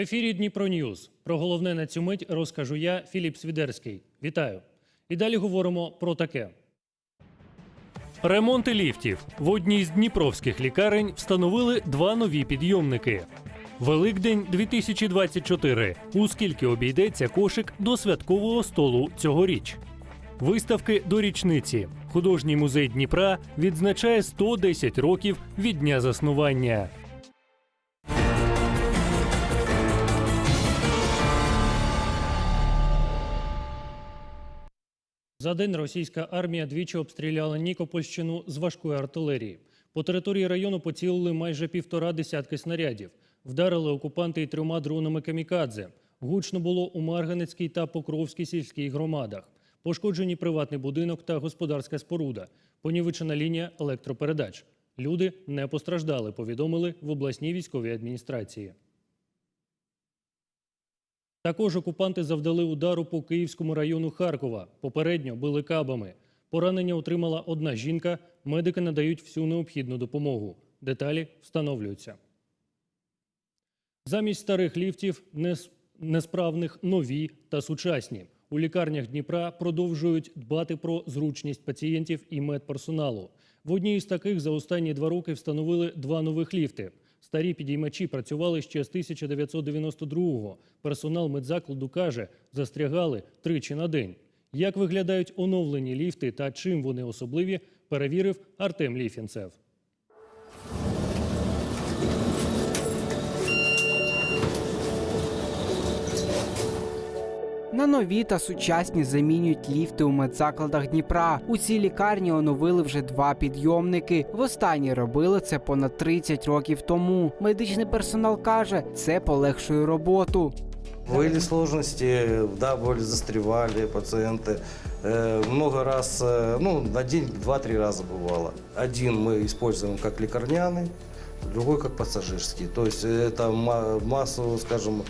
ефірі Дніпро Ньюз. Про головне на цю мить розкажу я, Філіп Свідерський. Вітаю. І далі говоримо про таке. Ремонти ліфтів. В одній з дніпровських лікарень встановили два нові підйомники. Великдень 2024. У скільки обійдеться кошик до святкового столу цьогоріч? Виставки до річниці. Художній музей Дніпра відзначає 110 років від дня заснування. За день російська армія двічі обстріляла Нікопольщину з важкої артилерії. По території району поцілили майже півтора десятки снарядів. Вдарили окупанти й трьома дронами камікадзе. Гучно було у Марганецькій та Покровській сільській громадах. Пошкоджені приватний будинок та господарська споруда. Понівечена лінія електропередач. Люди не постраждали, повідомили в обласній військовій адміністрації. Також окупанти завдали удару по Київському району Харкова. Попередньо били кабами. Поранення отримала одна жінка. Медики надають всю необхідну допомогу. Деталі встановлюються. Замість старих ліфтів несправних нові та сучасні. У лікарнях Дніпра продовжують дбати про зручність пацієнтів і медперсоналу. В одній із таких за останні два роки встановили два нових ліфти. Старі підіймачі працювали ще з 1992-го. Персонал медзакладу каже, застрягали тричі на день. Як виглядають оновлені ліфти та чим вони особливі, перевірив Артем Ліфінцев. На нові та сучасні замінюють ліфти у медзакладах Дніпра. У цій лікарні оновили вже два підйомники. Востаннє робили це понад 30 років тому. Медичний персонал каже, це полегшує роботу. Были сложности, да, были, застревали пациенты. Э, Много раз, э, ну, на день два-три раза бывало. Один мы используем как лекарняный, другой как пассажирский. То есть это ма- массу, скажем,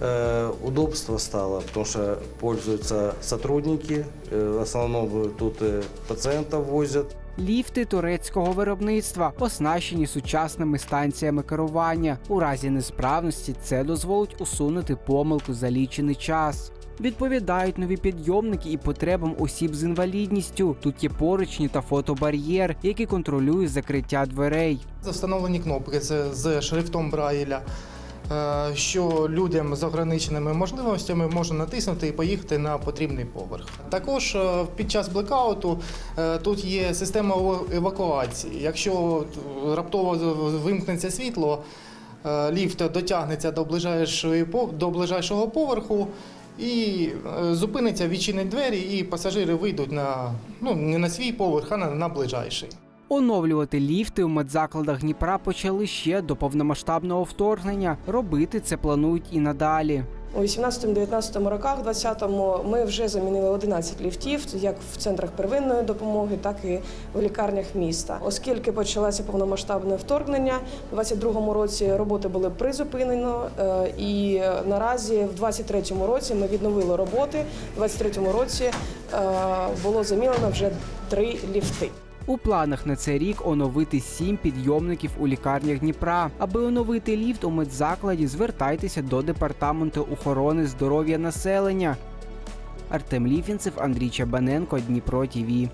э, удобства стало, потому что пользуются сотрудники, э, в основном тут э, пациентов возят. Ліфти турецького виробництва оснащені сучасними станціями керування. У разі несправності це дозволить усунути помилку за лічений час. Відповідають нові підйомники і потребам осіб з інвалідністю. Тут є поручні та фотобар'єр, які контролюють закриття дверей. Встановлені кнопки з, з шрифтом Брайля, е, що людям з ограниченими можливостями можна натиснути і поїхати на потрібний поверх. Також е, під час блекауту е, тут є система евакуації. Якщо е, раптово вимкнеться світло, е, ліфт дотягнеться до ближайшої пов- до ближайшого поверху. І е, зупиниться, відчинить двері, і пасажири вийдуть на ну не на свій поверх, а на, на ближайший. Оновлювати ліфти у медзакладах Дніпра почали ще до повномасштабного вторгнення. Робити це планують і надалі. У 18-19 роках, 20-му, ми вже замінили 11 ліфтів, як в центрах первинної допомоги, так і в лікарнях міста. Оскільки почалося повномасштабне вторгнення, у 22-му році роботи були призупинено, е, і наразі в 23-му році ми відновили роботи. У 23-му році е, було замінено вже три ліфти. У планах на цей рік оновити сім підйомників у лікарнях Дніпра. Аби оновити ліфт у медзакладі, звертайтеся до департаменту охорони здоров'я населення. Артем Ліфінцев, Андрій Чабаненко, Дніпро ТІВІ.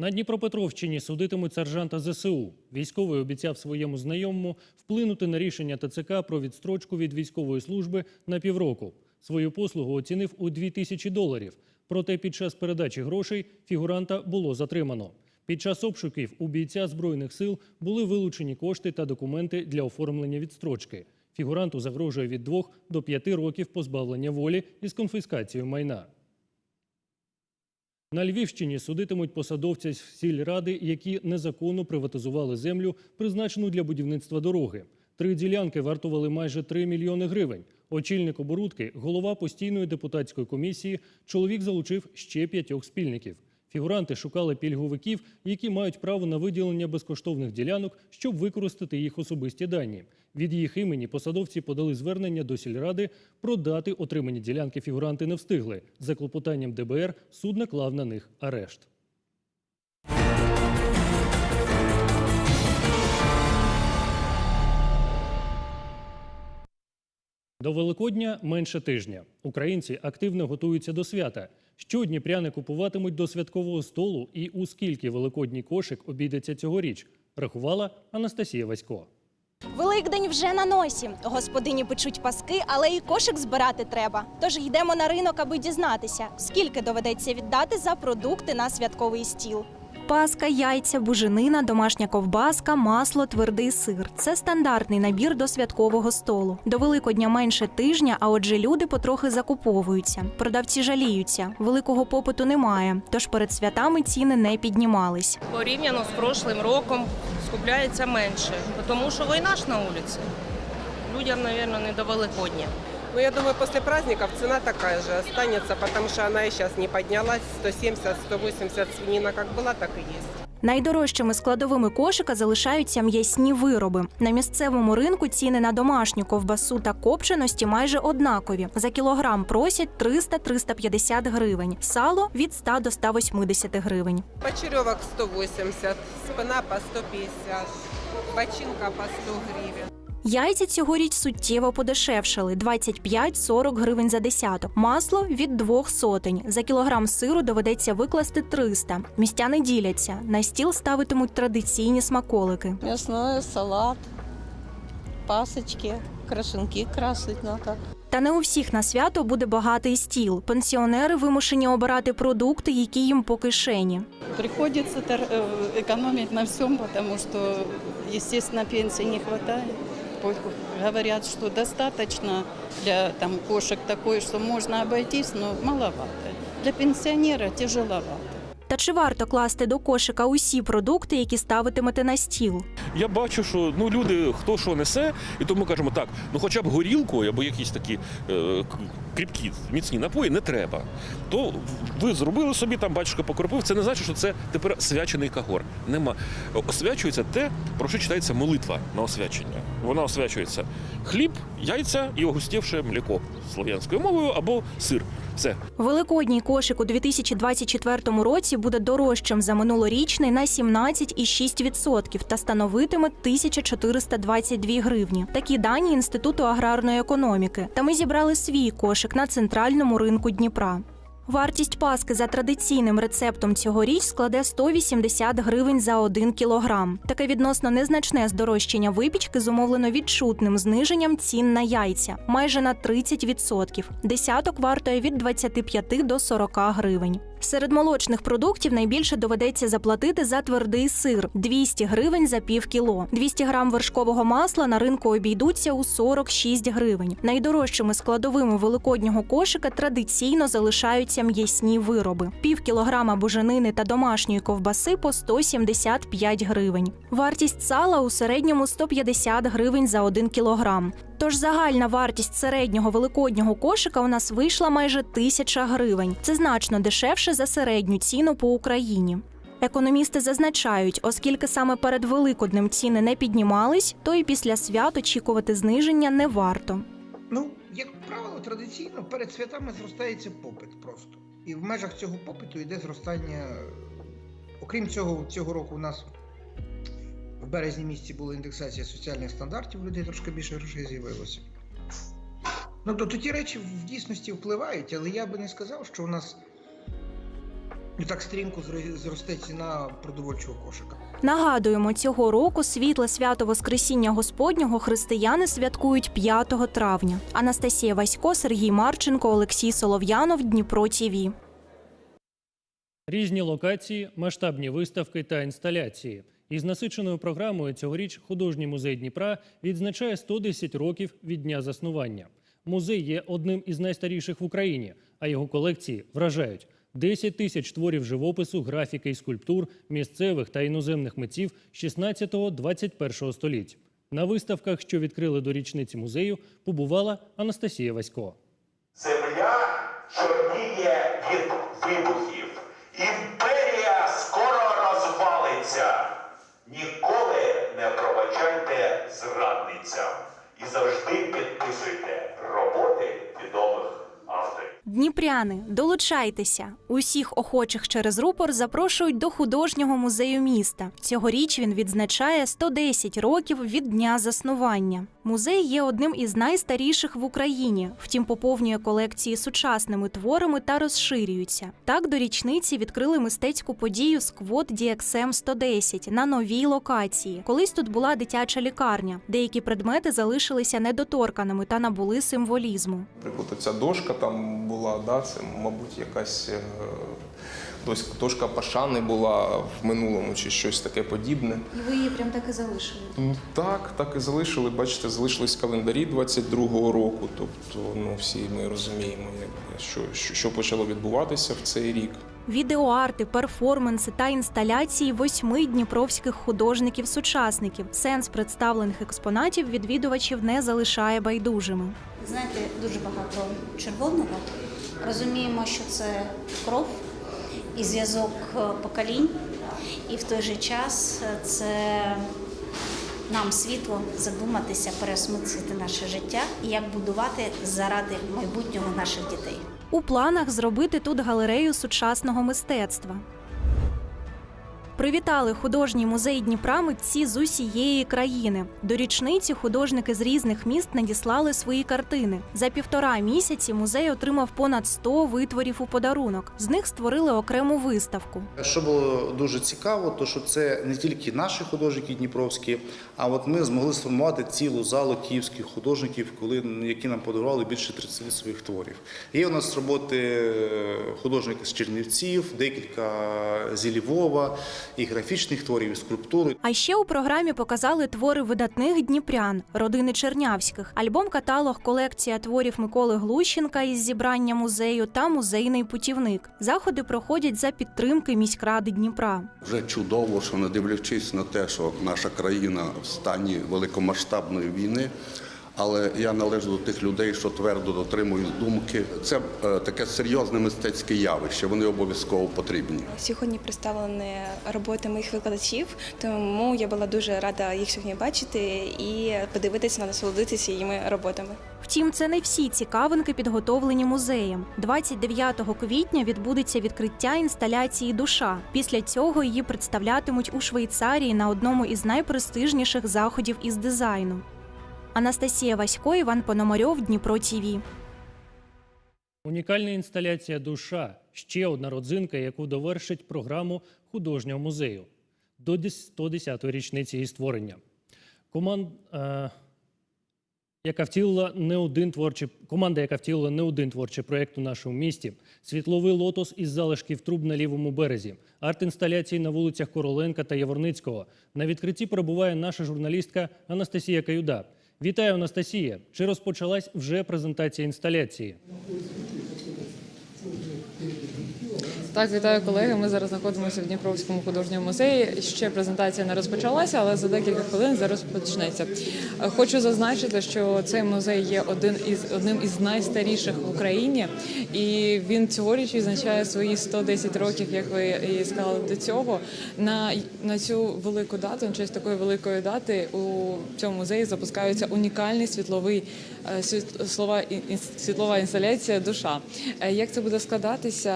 На Дніпропетровщині судитимуть сержанта ЗСУ. Військовий обіцяв своєму знайомому вплинути на рішення ТЦК про відстрочку від військової служби на півроку. Свою послугу оцінив у 2 тисячі доларів. Проте під час передачі грошей фігуранта було затримано. Під час обшуків у бійця збройних сил були вилучені кошти та документи для оформлення відстрочки. Фігуранту загрожує від 2 до 5 років позбавлення волі із конфіскацією майна. На Львівщині судитимуть посадовця сільради, які незаконно приватизували землю, призначену для будівництва дороги. Три ділянки вартували майже 3 мільйони гривень. Очільник оборудки, голова постійної депутатської комісії, чоловік залучив ще п'ятьох спільників. Фігуранти шукали пільговиків, які мають право на виділення безкоштовних ділянок, щоб використати їх особисті дані. Від їх імені посадовці подали звернення до сільради продати отримані ділянки. Фігуранти не встигли. За клопотанням ДБР суд наклав на них арешт. До Великодня менше тижня. Українці активно готуються до свята. Що дніпряни купуватимуть до святкового столу і у скільки великодній кошик обійдеться цьогоріч, рахувала Анастасія Васько. Великдень вже на носі. Господині печуть паски, але і кошик збирати треба. Тож йдемо на ринок, аби дізнатися, скільки доведеться віддати за продукти на святковий стіл. Паска, яйця, буженина, домашня ковбаска, масло, твердий сир це стандартний набір до святкового столу. До Великодня менше тижня, а отже, люди потрохи закуповуються. Продавці жаліються, великого попиту немає, тож перед святами ціни не піднімались. порівняно з прошлим роком скупляється менше, тому що війна ж на вулиці. Людям, мабуть, не до Великодня. Ну, я думаю, после праздников цена такая же останется, потому что она и сейчас не поднялась. 170-180 свинина как была, так и есть. Найдорожчими складовими кошика залишаються м'ясні вироби. На місцевому ринку ціни на домашню ковбасу та копченості майже однакові. За кілограм просять 300-350 гривень, сало від 100 до 180 гривень. Почеревок 180, спина по 150, бочинка по 100 гривен. Яйця цьогоріч суттєво подешевшали 25-40 гривень за десяток. Масло від двох сотень. За кілограм сиру доведеться викласти 300. Містяни діляться. На стіл ставитимуть традиційні смаколики. Мясное, салат, пасочки, крашенки красить надо. Та не у всіх на свято буде багатий стіл. Пенсіонери вимушені обирати продукти, які їм по кишені. Приходится тор- э, на всем, потому что, естественно, пенсии не хватает. По- Говорят, что достаточно для там, кошек такой, что можно обойтись, но маловато. Для пенсионера тяжеловато. Та чи варто класти до кошика усі продукти, які ставитимете на стіл? Я бачу, що ну люди хто що несе, і тому кажемо так: ну хоча б горілку або якісь такі е, к- кріпкі, міцні напої не треба. То ви зробили собі там, батюшка покропив. Це не значить, що це тепер свячений кагор. Нема. Освячується те, про що читається молитва на освячення. Вона освячується хліб, яйця і огустівше мліко слов'янською мовою або сир. Все. Великодній кошик у 2024 році буде дорожчим за минулорічний на 17,6% та становитиме 1422 гривні. Такі дані Інституту аграрної економіки. Та ми зібрали свій кошик на центральному ринку Дніпра. Вартість паски за традиційним рецептом цьогоріч складе 180 гривень за 1 кілограм. Таке відносно незначне здорожчання випічки зумовлено відчутним зниженням цін на яйця майже на 30%. Десяток вартує від 25 до 40 гривень. Серед молочних продуктів найбільше доведеться заплатити за твердий сир 200 гривень за пів кіло. 200 грам вершкового масла на ринку обійдуться у 46 гривень. Найдорожчими складовими великоднього кошика традиційно залишаються м'ясні вироби: пів кілограма буженини та домашньої ковбаси по 175 гривень. Вартість сала у середньому 150 гривень за 1 кілограм. Тож загальна вартість середнього великоднього кошика у нас вийшла майже тисяча гривень. Це значно дешевше за середню ціну по Україні. Економісти зазначають, оскільки саме перед Великоднем ціни не піднімались, то і після свят очікувати зниження не варто. Ну, як правило, традиційно перед святами зростається попит просто. І в межах цього попиту йде зростання. Окрім цього, цього року у нас в березні місяці була індексація соціальних стандартів, людей трошки більше грошей з'явилося. Ну, тобто ті речі в дійсності впливають, але я би не сказав, що у нас так стрімко зросте ціна продовольчого кошика. Нагадуємо, цього року світле свято Воскресіння Господнього християни святкують 5 травня. Анастасія Васько, Сергій Марченко, Олексій Солов'янов, Дніпро ТІВІ. Різні локації, масштабні виставки та інсталяції. Із насиченою програмою цьогоріч художній музей Дніпра відзначає 110 років від дня заснування. Музей є одним із найстаріших в Україні, а його колекції вражають 10 тисяч творів живопису, графіки і скульптур місцевих та іноземних митців 16-21 століть. На виставках, що відкрили до річниці музею, побувала Анастасія Васько. Земля чорніє від вибухів. Імперія Дніпряни, долучайтеся! Усіх охочих через рупор запрошують до художнього музею міста. Цьогоріч він відзначає 110 років від дня заснування. Музей є одним із найстаріших в Україні, втім поповнює колекції сучасними творами та розширюється. Так до річниці відкрили мистецьку подію Сквот DXM 110 на новій локації. Колись тут була дитяча лікарня. Деякі предмети залишилися недоторканими та набули символізму. Наприклад, ця дошка там була, да, це, мабуть, якась е, дошка пашани була в минулому чи щось таке подібне. І ви її прям так і залишили. Ну, Так, так і залишили. Бачите, залишились календарі 22-го року. Тобто, ну всі ми розуміємо, що, що почало відбуватися в цей рік. Відеоарти, перформанси та інсталяції восьми дніпровських художників-сучасників. Сенс представлених експонатів відвідувачів не залишає байдужими. Знаєте, дуже багато червоного. Розуміємо, що це кров і зв'язок е, поколінь, і в той же час е, це нам світло задуматися, переосмислити наше життя і як будувати заради майбутнього наших дітей. У планах зробити тут галерею сучасного мистецтва. Привітали художній музей Дніпра митці з усієї країни. До річниці художники з різних міст надіслали свої картини. За півтора місяці музей отримав понад 100 витворів у подарунок. З них створили окрему виставку. Що було дуже цікаво, то що це не тільки наші художники дніпровські, а от ми змогли сформувати цілу залу київських художників, коли які нам подарували більше 30 своїх творів. Є у нас роботи е, художників з Чернівців, декілька зі Львова, і графічних творів, і скульптури. А ще у програмі показали твори видатних дніпрян, родини Чернявських, альбом-каталог, колекція творів Миколи Глущенка із зібрання музею та музейний путівник. Заходи проходять за підтримки міськради Дніпра. Вже чудово, що не дивлячись на те, що наша країна в стані великомасштабної війни. Але я належу до тих людей, що твердо дотримують думки. Це е, таке серйозне мистецьке явище. Вони обов'язково потрібні. Сьогодні представлені роботи моїх викладачів, тому я була дуже рада їх сьогодні бачити і подивитися, насолодитися їми роботами. Втім, це не всі цікавинки підготовлені музеєм. 29 квітня відбудеться відкриття інсталяції Душа. Після цього її представлятимуть у Швейцарії на одному із найпрестижніших заходів із дизайну. Анастасія Васько, Іван Пономарьов, Дніпро ТІВІ. Унікальна інсталяція Душа ще одна родзинка, яку довершить програму художнього музею до 110-ї річниці її створення. Команд, е, яка втілила не один творчий команда, яка втілила не один творчий проєкт у нашому місті. Світловий лотос із залишків труб на лівому березі, арт-інсталяції на вулицях Короленка та Яворницького. На відкритті перебуває наша журналістка Анастасія Каюда. Вітаю, Анастасія! Чи розпочалась вже презентація інсталяції? Так, вітаю колеги. Ми зараз знаходимося в Дніпровському художньому музеї. Ще презентація не розпочалася, але за декілька хвилин зараз почнеться. Хочу зазначити, що цей музей є один із одним із найстаріших в Україні, і він цьогоріч відзначає свої 110 років, як ви і сказали до цього. На, на цю велику дату, на честь такої великої дати, у цьому музеї запускається унікальний світловий е, світ- слова світлова інсталяція Душа. Е, Як це буде складатися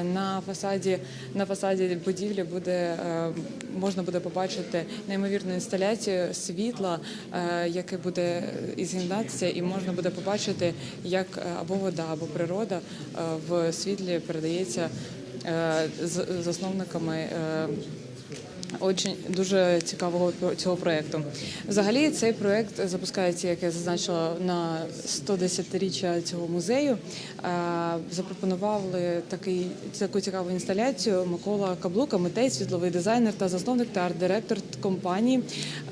е, на фасаді? На фасаді будівлі буде е, можна буде побачити неймовірну інсталяцію світла, е, яке буде ізгінатися, і можна буде побачити, як е, або вода, або природа в світлі передається з засновниками. Очень дуже цікавого цього проекту. Взагалі, цей проект запускається, як я зазначила, на 110-річчя цього музею. Е, Запропонували такий таку цікаву інсталяцію Микола Каблука, митець, світловий дизайнер та засновник та арт-директор компанії,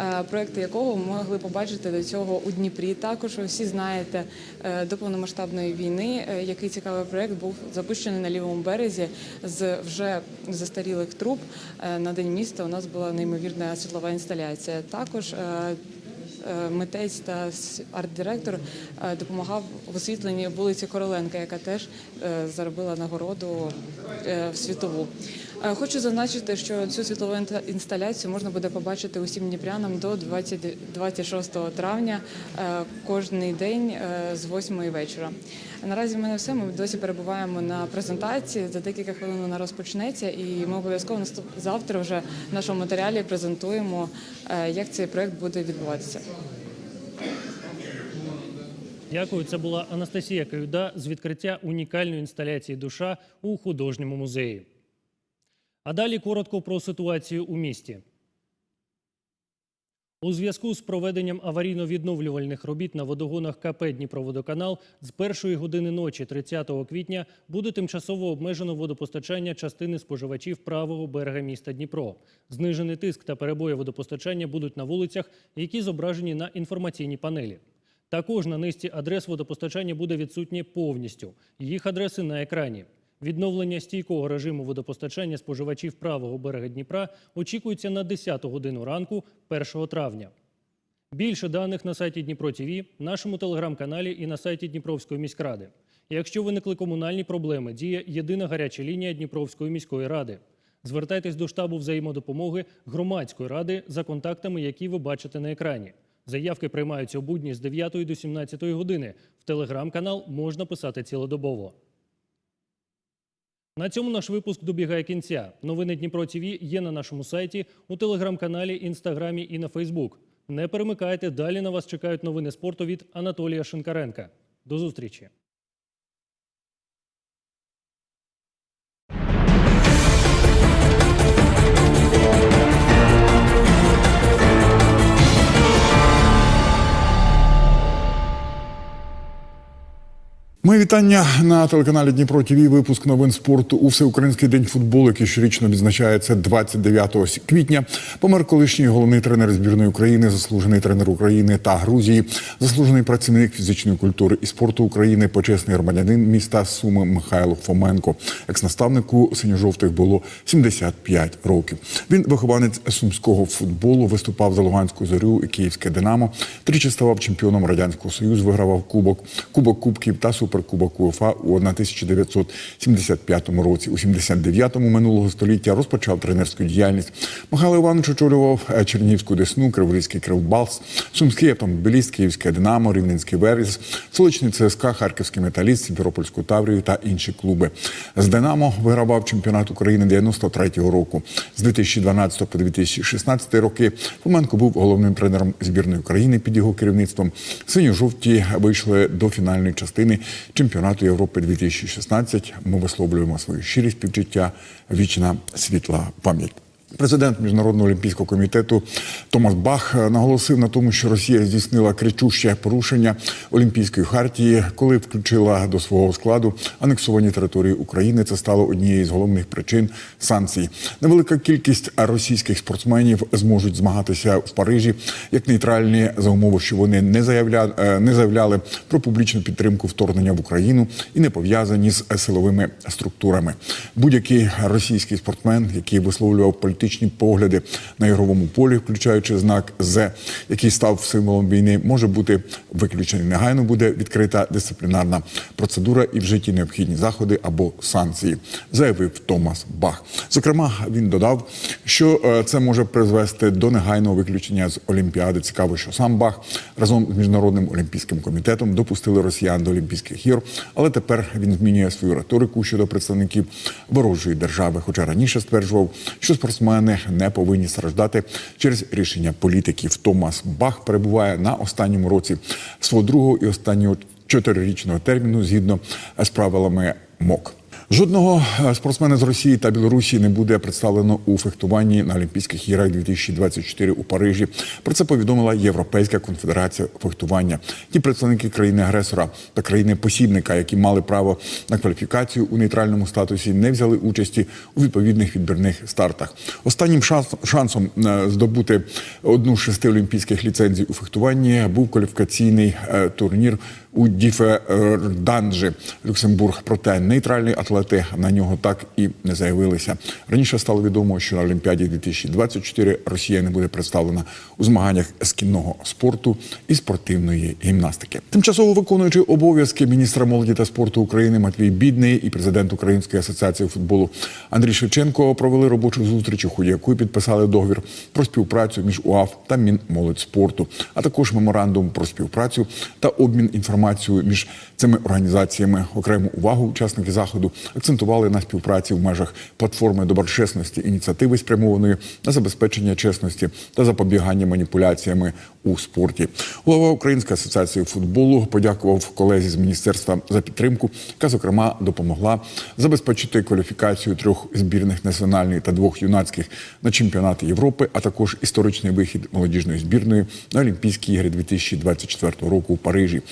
е, проекти якого ми могли побачити до цього у Дніпрі. Також ви всі знаєте е, до повномасштабної війни, який цікавий проект був запущений на лівому березі з вже застарілих труб на день міста. У нас була неймовірна світлова інсталяція. Також е, митець та арт-директор е, допомагав в освітленні вулиці Короленка, яка теж е, заробила нагороду е, в світову. Е, Хочу зазначити, що цю світлову інсталяцію можна буде побачити усім дніпрянам до 20 26 травня е, кожний день е, з 8 вечора. Наразі в мене все. Ми досі перебуваємо на презентації. За декілька хвилин вона розпочнеться, і ми обов'язково завтра вже в нашому матеріалі презентуємо, е, як цей проект буде відбуватися. Дякую. Це була Анастасія Каюда з відкриття унікальної інсталяції душа у художньому музеї. А далі коротко про ситуацію у місті. У зв'язку з проведенням аварійно-відновлювальних робіт на водогонах КП Дніпроводоканал з першої години ночі 30 квітня буде тимчасово обмежено водопостачання частини споживачів правого берега міста Дніпро. Знижений тиск та перебої водопостачання будуть на вулицях, які зображені на інформаційній панелі. Також на низці адрес водопостачання буде відсутнє повністю. Їх адреси на екрані. Відновлення стійкого режиму водопостачання споживачів правого берега Дніпра очікується на 10 годину ранку 1 травня. Більше даних на сайті Дніпро ТІВІ, нашому телеграм-каналі і на сайті Дніпровської міськради. Якщо виникли комунальні проблеми, діє єдина гаряча лінія Дніпровської міської ради. Звертайтесь до штабу взаємодопомоги громадської ради за контактами, які ви бачите на екрані. Заявки приймаються у будні з 9 до 17 години. В телеграм-канал можна писати цілодобово. На цьому наш випуск добігає кінця. Новини Дніпро ТІВІ є на нашому сайті, у телеграм-каналі, інстаграмі і на Фейсбук. Не перемикайте, далі на вас чекають новини спорту від Анатолія Шинкаренка. До зустрічі! Мої вітання на телеканалі Дніпро ТВ. Випуск новин спорту у всеукраїнський день футболу, який щорічно відзначається 29 квітня. Помер колишній головний тренер збірної України, заслужений тренер України та Грузії, заслужений працівник фізичної культури і спорту України, почесний громадянин міста Суми Михайло Фоменко. Екс-наставнику синьо-жовтих було 75 років. Він вихованець сумського футболу, виступав за Луганську зорю і Київське Динамо. Тричі ставав чемпіоном радянського союзу, вигравав кубок, кубок кубків та суперкубок УЄФА у 1975 році. У 79-му минулого століття розпочав тренерську діяльність. Михайло Іванович очолював е, Чернігівську Десну, Криворізький Кривбалс, Сумський автомобіліст, Київське Динамо, Рівненський Верес, Столичний ЦСКА, Харківський металіст, Сімферопольську Таврію та інші клуби. З Динамо вигравав чемпіонат України 93-го року. З 2012 по 2016 роки Фоменко був головним тренером збірної України під його керівництвом. Синьо-жовті вийшли до фінальної частини чемпіонату Європи 2016. Ми висловлюємо свою щирість співчуття. Вічна світла пам'ять. Президент Міжнародного олімпійського комітету Томас Бах наголосив на тому, що Росія здійснила кричуще порушення Олімпійської хартії, коли включила до свого складу анексовані території України. Це стало однією з головних причин санкцій. Невелика кількість російських спортсменів зможуть змагатися в Парижі як нейтральні за умови, що вони не заявляли, не заявляли про публічну підтримку вторгнення в Україну і не пов'язані з силовими структурами. Будь-який російський спортсмен, який висловлював політичні погляди на ігровому полі, включаючи знак З, який став символом війни, може бути виключений. Негайно буде відкрита дисциплінарна процедура і вжиті необхідні заходи або санкції, заявив Томас Бах. Зокрема, він додав, що е, це може призвести до негайного виключення з Олімпіади. Цікаво, що сам Бах разом з міжнародним олімпійським комітетом допустили росіян до Олімпійських ігор, але тепер він змінює свою риторику щодо представників ворожої держави. Хоча раніше стверджував, що спортсмени не повинні страждати через рішення політиків. Томас Бах перебуває на останньому році свого другого і останнього чотирирічного терміну згідно з правилами МОК. Жодного е, спортсмена з Росії та Білорусі не буде представлено у фехтуванні на Олімпійських іграх 2024 у Парижі. Про це повідомила Європейська конфедерація фехтування. Ті представники країни-агресора та країни-посібника, які мали право на кваліфікацію у нейтральному статусі, не взяли участі у відповідних відбірних стартах. Останнім шанс- шансом е, здобути одну з шести олімпійських ліцензій у фехтуванні був кваліфікаційний е, турнір у Діфе Данджі, Люксембург. Проте нейтральний атлет атлети на нього так і не заявилися. Раніше стало відомо, що на Олімпіаді 2024 Росія не буде представлена у змаганнях з кінного спорту і спортивної гімнастики. Тимчасово виконуючий обов'язки міністра молоді та спорту України Матвій Бідний і президент Української асоціації футболу Андрій Шевченко провели робочу зустріч, у ході якої підписали договір про співпрацю між УАФ та Мінмолодьспорту, а також меморандум про співпрацю та обмін інформацією між цими організаціями. Окрему увагу учасники заходу акцентували на співпраці в межах платформи доброчесності ініціативи, спрямованої на забезпечення чесності та запобігання маніпуляціями у спорті. Голова Української асоціації футболу подякував колезі з міністерства за підтримку, яка зокрема допомогла забезпечити кваліфікацію трьох збірних національної та двох юнацьких на чемпіонати Європи, а також історичний вихід молодіжної збірної на Олімпійські ігри 2024 року у Парижі.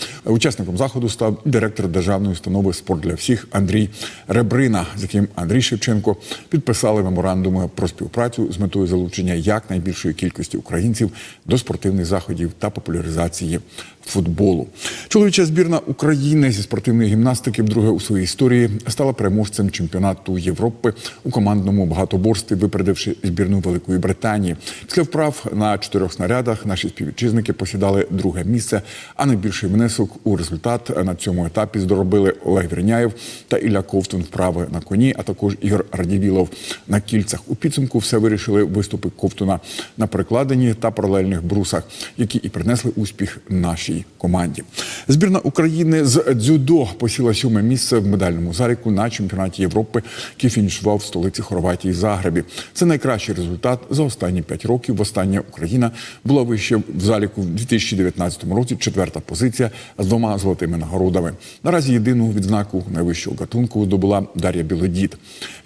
Учасником заходу став директор державної установи Спорт для всіх Андрій Ребрина, з яким Андрій Шевченко підписали меморандуми про співпрацю з метою залучення якнайбільшої кількості українців до спортивних заходів та популяризації футболу. Чоловіча збірна України зі спортивної гімнастики вдруге у своїй історії стала переможцем чемпіонату Європи у командному багатоборстві, випередивши збірну Великої Британії. Після вправ на чотирьох снарядах наші співвітчизники посідали друге місце. А найбільший внесок у результат на цьому етапі здоробили Олег Вірняєв та Ілля Ковтун вправи на коні, а також Ігор Радівілов на кільцях. У підсумку все вирішили виступи Ковтуна на перекладині та паралельних брусах, які і принесли успіх нашій команді. Збірна України з дзюдо посіла сьоме місце в медальному заліку на чемпіонаті Європи, який фінішував в столиці Хорватії Загребі. Це найкращий результат за останні п'ять років. Востаннє Україна була вище в заліку в 2019 році. Четверта позиція з двома золотими нагородами. Наразі єдину відзнаку найвищого гатунку здобула Дар'я Білодід.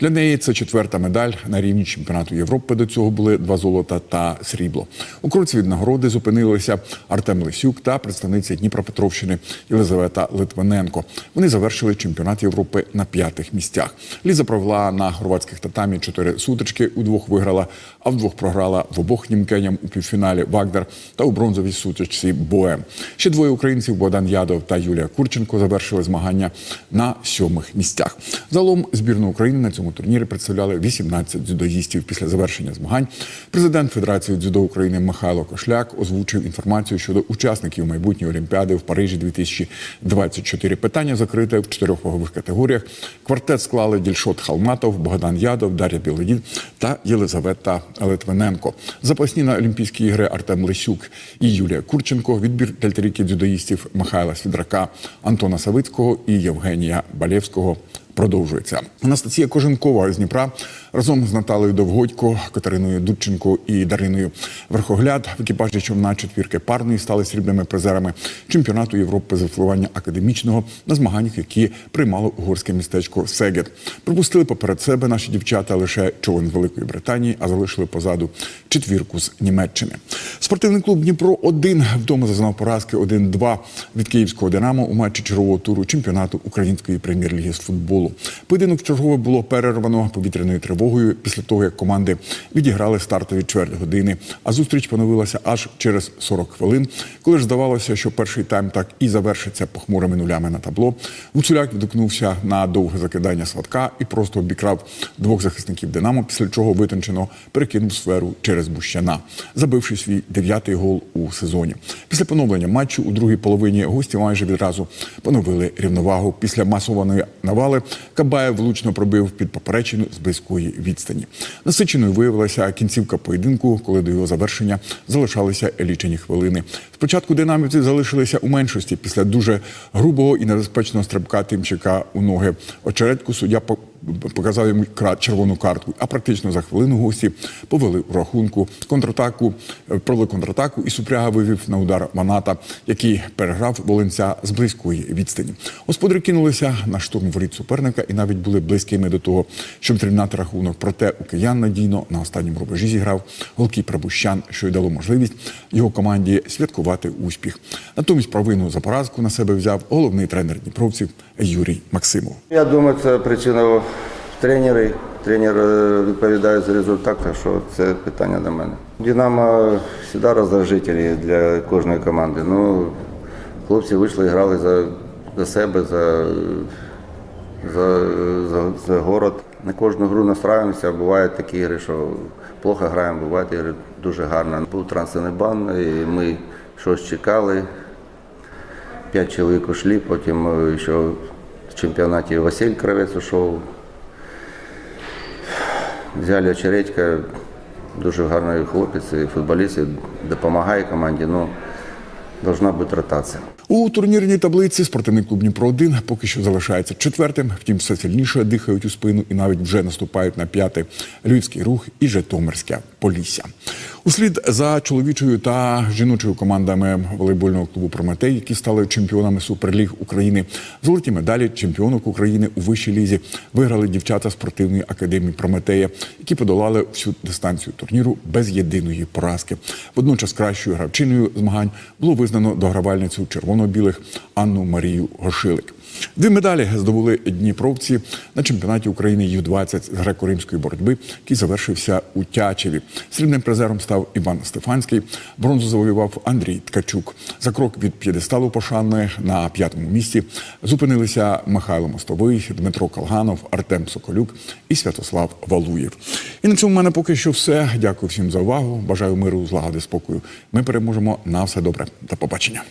Для неї це четверта медаль на рівні чемпіонату Європи. До цього були два золота та срібло. У кроці від нагороди зупинилися Артем Лисюк та представниця Дніпропетровщини Єлизавета Литвиненко. Вони завершили чемпіонат Європи на п'ятих місцях. Ліза провела на хорватських татамі чотири сутички. У двох виграла, а в двох програла в обох німкеням у півфіналі Вагдер та у бронзовій сутичці Боем. Ще двоє українців Богдан Ядов та Юлія Курченко завершили змагання на сьомих місцях. Загалом збірну України на цьому турнірі представляли 18 дзюдоїстів. Після завершення змагань президент Федерації дзюдо України Михайло Кошляк озвучив інформацію щодо учасників майбутньої олімпіади в Парижі 2024. Питання закрите в чотирьох вагових категоріях. Квартет склали Дільшот Халматов, Богдан Ядов, Дар'я Білодід та Єлизавета Литвиненко. Запасні на Олімпійські ігри Артем Лисюк і Юлія Курченко. Відбір для трійки дзюдоїстів Михайла Свідрака, Антона Савицького і Євгенія Балєвського продовжується. Анастасія Коженкова з Дніпра разом з Наталею Довгодько, Катериною Дудченко і Дариною Верхогляд в екіпажі човна четвірки парної стали срібними призерами чемпіонату Європи з випливання академічного на змаганнях, які приймало угорське містечко Сегет. Пропустили поперед себе наші дівчата лише човен з Великої Британії, а залишили позаду четвірку з Німеччини. Спортивний клуб Дніпро 1 вдома зазнав поразки 1-2 від київського Динамо у матчі чергового туру чемпіонату української прем'єр-ліги з футболу. Поєдинок чергове було перервано повітряною тривогою після того, як команди відіграли стартові чверть години. А зустріч поновилася аж через 40 хвилин, коли ж здавалося, що перший тайм так і завершиться похмурими нулями на табло. Гуцуляк відгукнувся на довге закидання сватка і просто обікрав двох захисників Динамо, після чого витончено перекинув сферу через Бущана, забивши свій дев'ятий гол у сезоні. Після поновлення матчу у другій половині гості майже відразу поновили рівновагу. Після масованої навали Кабаєв влучно пробив під поперечину з близької відстані. Насиченою виявилася кінцівка поєдинку, коли до його завершення залишалися лічені хвилини. Спочатку динамівці залишилися у меншості після дуже грубого і небезпечного стрибка тимчика у ноги. Очередьку суддя показав йому червону картку, а практично за хвилину гості повели у рахунку контратаку, е, провели контратаку, і Супряга вивів на удар Маната, який переграв Волинця з близької відстані. Господарі кинулися на штурм воріт суперника і навіть були близькими до того, щоб тримати рахунок. Проте у киян надійно на останньому рубежі зіграв голкіпер Бущан, що й дало можливість його команді святкувати успіх. Натомість провину за поразку на себе взяв головний тренер дніпровців Юрій Максимов. Я думаю, це причина в тренері. Тренер е, відповідає за результат, так що це питання до мене. Динамо завжди роздражителі для кожної команди. Ну, хлопці вийшли і грали за, за себе, за, за, за, за город. На кожну гру настраюємося, бувають такі ігри, що плохо граємо, бувають ігри дуже гарно. Був трансферний бан, і ми щось чекали. П'ять чоловік ушли, потім е, ще в чемпіонаті Василь Кравець ушов. Взяли очередька, дуже гарний хлопець, і футболіст, і допомагає команді. Ну, должна бути ротація. У турнірній таблиці спортивний клуб Дніпро 1 поки що залишається четвертим. Втім, все сильніше дихають у спину і навіть вже наступають на п'яте Львівський рух і Житомирське Полісся. Услід за чоловічою та жіночою командами волейбольного клубу Прометей, які стали чемпіонами суперліг України. Золоті медалі чемпіонок України у вищій лізі виграли дівчата спортивної академії Прометея, які подолали всю дистанцію турніру без єдиної поразки. Водночас кращою гравчиною змагань було визнано догравальницю червоно-білих Анну Марію Гошилик. Дві медалі здобули дніпровці на чемпіонаті України Ю-20 з греко-римської боротьби, який завершився у Тячеві. Срібним призером став Іван Стефанський. Бронзу завоював Андрій Ткачук. За крок від п'єдесталу пошани на п'ятому місці зупинилися Михайло Мостовий, Дмитро Калганов, Артем Соколюк і Святослав Валуєв. І на цьому в мене поки що все. Дякую всім за увагу. Бажаю миру, злагоди, спокою. Ми переможемо на все добре. До побачення.